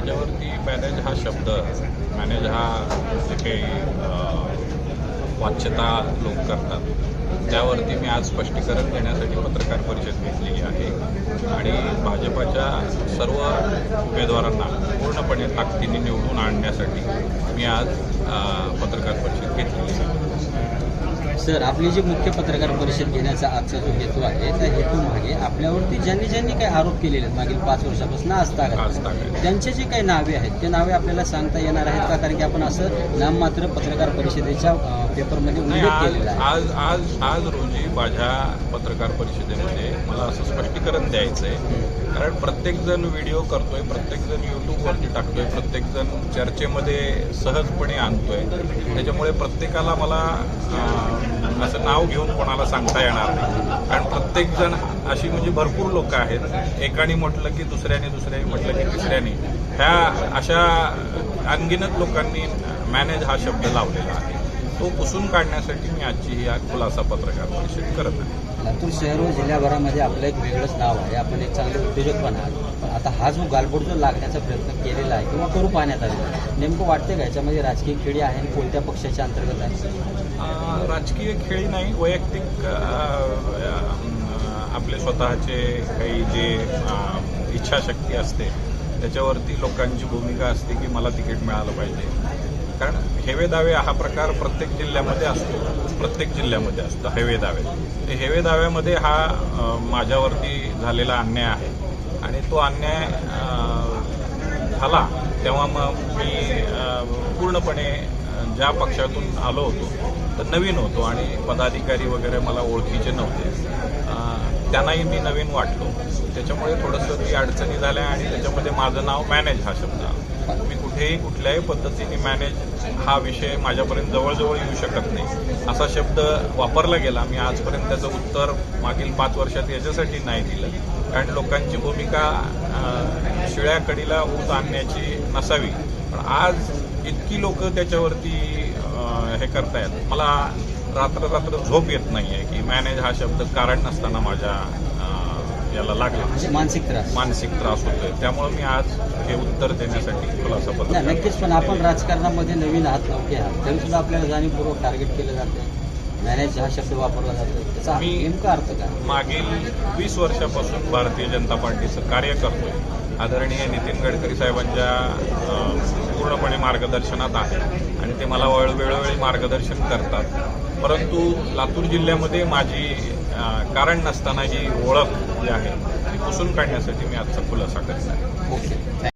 माझ्यावरती मॅनेज हा शब्द मॅनेज हा जे काही वाच्यता लोक करतात त्यावरती मी आज स्पष्टीकरण देण्यासाठी पत्रकार परिषद घेतलेली आहे. आणि भाजपाच्या सर्व उमेदवारांना पूर्णपणे ताकदीने निवडून आणण्यासाठी मी आज पत्रकार परिषद घेतलेली आहे. सर आपली जी मुख्य पत्रकार परिषद घेण्याचा आजचा जो हेतू आहे त्या हेतू मागे आपल्यावरती ज्यांनी ज्यांनी काही आरोप केलेले आहेत मागील पाच वर्षापासून तागायत. त्यांचे जे काही नावे आहेत ते नावे आपल्याला सांगता येणार आहेत का? कारण की आपण असं नाममात्र पत्रकार परिषदेच्या पेपरमध्ये नाही उल्लेख केलेला आहे. आज आज आज रोजी माझ्या पत्रकार परिषदेमध्ये मला असं स्पष्टीकरण द्यायचं आहे कारण प्रत्येकजण व्हिडिओ करतोय प्रत्येकजण यूट्यूबवरती टाकतोय प्रत्येकजण चर्चेमध्ये सहजपणे आणतोय. त्याच्यामुळे प्रत्येकाला मला असं नाव घेऊन कोणाला सांगता येणार नाही. कारण प्रत्येकजण अशी म्हणजे भरपूर लोक आहेत. एकाने म्हटलं की दुसऱ्याने दुसऱ्याने म्हटलं की तिसऱ्याने. ह्या अशा अनगिनत लोकांनी मॅनेज हा शब्द लावलेला आहे. तो पुसून काढण्यासाठी मी आजची ही आज खुलासा पत्रकार परिषद करत आहे. लातूर शहर व जिल्ह्याभरामध्ये आपलं एक वेगळंच नाव आहे. आपण एक चांगले उद्योजक पण आहात पण आता हा जो गालबोट जो लागण्याचा प्रयत्न केलेला आहे किंवा करू पाहण्यात आलेला आहे नेमकं वाटतं का याच्यामध्ये राजकीय खेळी आहे आणि कोणत्या पक्षाच्या अंतर्गत आहे? राजकीय खेळी नाही वैयक्तिक आपले स्वतःचे काही जे इच्छाशक्ती असते त्याच्यावरती लोकांची भूमिका असते की मला तिकीट मिळालं पाहिजे. कारण हेवे दावे हा प्रकार प्रत्येक जिल्ह्यामध्ये असतो. प्रत्येक जिल्ह्यामध्ये असतो हेवे दावे. ते हेवे दाव्यामध्ये हा माझ्यावरती झालेला अन्याय आहे. आणि तो अन्याय झाला तेव्हा मग मी पूर्णपणे ज्या पक्षातून आलो होतो तर नवीन होतो आणि पदाधिकारी वगैरे मला ओळखीचे नव्हते. त्यांनाही मी नवीन वाटलो. त्याच्यामुळे थोडंसं ती अडचणी झाल्या आणि त्याच्यामध्ये माझं नाव मॅनेज हा शब्द. आला. मी कुठेही कुठल्याही पद्धतीने मॅनेज हा विषय माझ्यापर्यंत जवळजवळ येऊ शकत नाही. असा शब्द वापरला गेला. मी आजपर्यंत त्याचं उत्तर मागील पाच वर्षात याच्यासाठी नाही दिलं. कारण लोकांची भूमिका शिळ्या कडीला ऊत आणण्याची नसावी. पण आज इतकी लोक त्याच्यावरती हे करतायत. मला रात्र रात्र झोप येत नाही आहे की मॅनेज हा शब्द कारण नसताना माझ्या याला लागला. मानसिक त्रास. मानसिक त्रास होतोय. त्यामुळे मी आज हे उत्तर देण्यासाठी खुलासा नाही पत्रकार नक्कीच पण आपण राजकारणामध्ये नवीन आहात नौके आहात तरी सुद्धा आपल्याला जाणीवपूर्वक टार्गेट केलं जातं मॅनेज हा शब्द वापरला जातो त्याचा मी- नेमका अर्थ काय? मागील वीस वर्षापासून भारतीय जनता पार्टीचं कार्य करतोय. आदरणीय नितीन गडकरी साहेबांच्या पूर्णपणे मार्गदर्शनात आहे आणि ते मला वेळोवेळी मार्गदर्शन करतात. परंतु लातूर जिल्ह्यामध्ये माझी कारण नसताना ही ओळख जी आहे ती पुसून काढण्यासाठी मी आजचा खुलासा करत आहे. ओके.